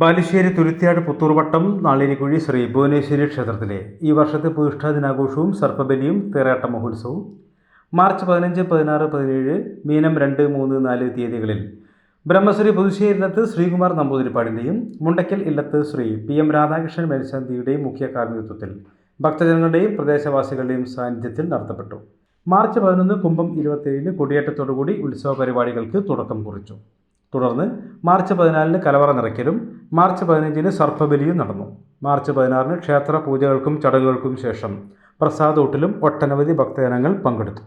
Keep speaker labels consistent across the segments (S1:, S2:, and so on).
S1: ബാലുശ്ശേരി തുരുത്തിയാട് പുത്തൂർവട്ടം നാളിനിക്കുഴി ശ്രീ ഭുവനേശ്വരി ക്ഷേത്രത്തിലെ ഈ വർഷത്തെ പ്രതിഷ്ഠാ ദിനാഘോഷവും സർപ്പബലിയും തേറാട്ട മഹോത്സവവും. മാർച്ച് പതിനഞ്ച് പതിനാറ് പതിനേഴ് മീനം രണ്ട് മൂന്ന് നാല് തീയതികളിൽ ബ്രഹ്മശ്രീ പുതുശ്ശേരിനത്ത് ശ്രീകുമാർ നമ്പൂതിരിപ്പാടിന്റെയും മുണ്ടയ്ക്കൽ ഇല്ലത്ത് ശ്രീ പി എം രാധാകൃഷ്ണൻ മേൽശാന്തിയുടെയും മുഖ്യ കാർമ്മികത്വത്തിൽ ഭക്തജനങ്ങളുടെയും പ്രദേശവാസികളുടെയും സാന്നിധ്യത്തിൽ നടത്തപ്പെട്ടു. മാർച്ച് പതിനൊന്ന് കുംഭം ഇരുപത്തേഴിന് കൊടിയേറ്റത്തോടുകൂടി ഉത്സവ പരിപാടികൾക്ക് തുടക്കം കുറിച്ചു. തുടർന്ന് മാർച്ച് പതിനാലിന് കലവറ നിറയ്ക്കലും മാർച്ച് പതിനഞ്ചിന് സർപ്പബലിയും നടന്നു. മാർച്ച് പതിനാറിന് ക്ഷേത്ര പൂജകൾക്കും ചടങ്ങുകൾക്കും ശേഷം പ്രസാദോട്ടിലും ഒട്ടനവധി ഭക്തജനങ്ങൾ പങ്കെടുത്തു.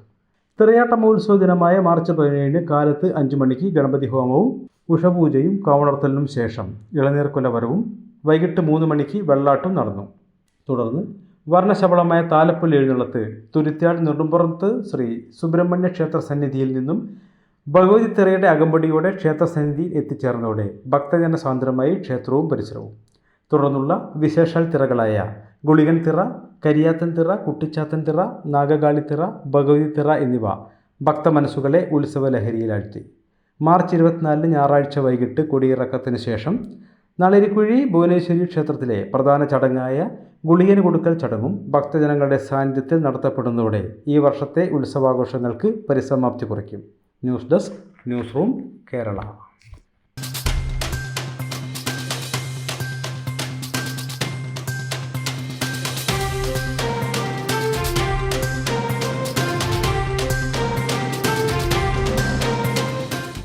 S1: തിരയാട്ട മഹോത്സവ ദിനമായ മാർച്ച് പതിനേഴിന് കാലത്ത് അഞ്ചു മണിക്ക് ഗണപതി ഹോമവും ഉഷപൂജയും കാവണർത്തലിനും ശേഷം ഇളനീർ കുലവരവും വൈകിട്ട് മൂന്ന് മണിക്ക് വെള്ളാട്ടും നടന്നു. തുടർന്ന് വർണശബളമായ താലപ്പൊലി എഴുന്നള്ളത്ത് തുരുത്യാട് നെടുമ്പുറത്ത് ശ്രീ സുബ്രഹ്മണ്യ ക്ഷേത്ര സന്നിധിയിൽ നിന്നും ഭഗവതി തിറയുടെ അകമ്പടിയോടെ ക്ഷേത്രസന്നിധിയിൽ എത്തിച്ചേർന്നതോടെ ഭക്തജന സ്വാതന്ത്ര്യമായി ക്ഷേത്രവും പരിസരവും. തുടർന്നുള്ള വിശേഷാൽ തിറകളായ ഗുളികൻ തിറ കരിയാത്തൻ തിറ കുട്ടിച്ചാത്തൻ തിറ നാഗകാളി തിറ ഭഗവതി തിറ എന്നിവ ഭക്തമനസ്സുകളെ ഉത്സവ ലഹരിയിലാഴ്ത്തി മാർച്ച് ഇരുപത്തിനാലിന് ഞായറാഴ്ച വൈകിട്ട് കൊടിയിറക്കത്തിന് ശേഷം നളരിക്കുഴി ഭുവനേശ്വരി ക്ഷേത്രത്തിലെ പ്രധാന ചടങ്ങായ ഗുളികന് കൊടുക്കൽ ചടങ്ങും ഭക്തജനങ്ങളുടെ സാന്നിധ്യത്തിൽ നടത്തപ്പെടുന്നതോടെ ഈ വർഷത്തെ ഉത്സവാഘോഷങ്ങൾക്ക് പരിസമാപ്തി കുറിക്കും. News desk news room Kerala.